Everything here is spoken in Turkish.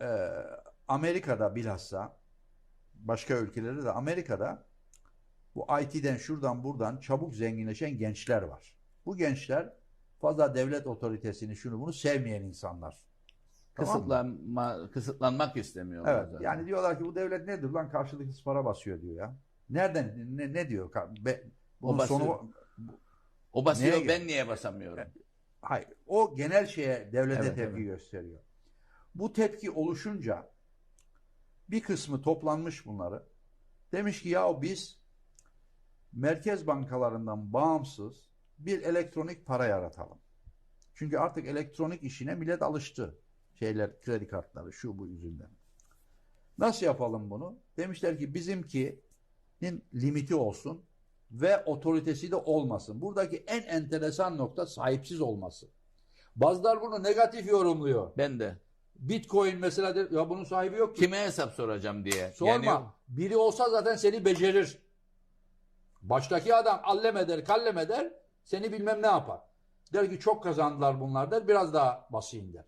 e, Amerika'da bilhassa başka ülkelerde de Amerika'da bu IT'den şuradan buradan çabuk zenginleşen gençler var. Bu gençler fazla devlet otoritesini şunu bunu sevmeyen insanlar. Tamam mı? Kısıtlanma, kısıtlanmak istemiyorlar Evet. zaten. Yani diyorlar ki bu devlet nedir lan karşılıksız para basıyor diyor ya. Nereden ne, ne diyor? Be, bunun O basıyor. sonu o basıyor ben niye basamıyorum? hayır. O genel şeye devlete Evet, tepki evet. gösteriyor. Bu tepki oluşunca bir kısmı toplanmış bunları. Demiş ki ya biz merkez bankalarından bağımsız bir elektronik para yaratalım. Çünkü artık elektronik işine millet alıştı. Şeyler, kredi kartları, şu bu yüzünden. Nasıl yapalım bunu? Demişler ki bizimkinin limiti olsun ve otoritesi de olmasın. Buradaki en enteresan nokta sahipsiz olması. Bazılar bunu negatif yorumluyor. Ben de. Bitcoin mesela der, ya bunun sahibi yok ki. Kime hesap soracağım diye. Sorma. Yani Biri olsa zaten seni becerir. Baştaki adam allem eder, kallem eder, seni bilmem ne yapar. Der ki çok kazandılar bunlar der, biraz daha basayım der.